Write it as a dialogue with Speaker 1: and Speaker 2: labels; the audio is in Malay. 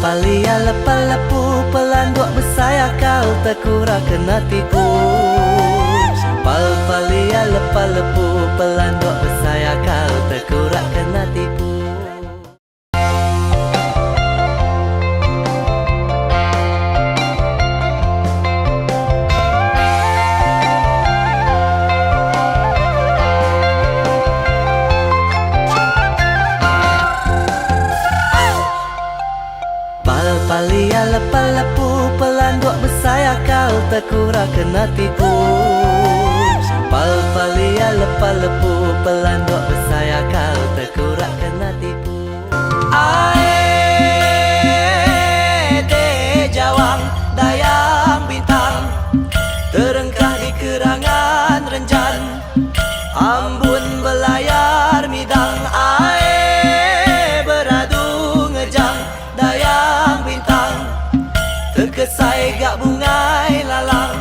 Speaker 1: palia lepal lepu Pelan duk bersaya kau terkura kena tipu. Pal palia lepal lepu Pelan duk palia lepal lepu Pelan duk bersaya kau terkura kena tipu. Pal palia lepal lepu Pelan duk bersaya kau terkura kena tipu. Ae de jawang dayang bintang Terengkah di kerangan renjan. Ambun belayar Terkesai gak bungai lalang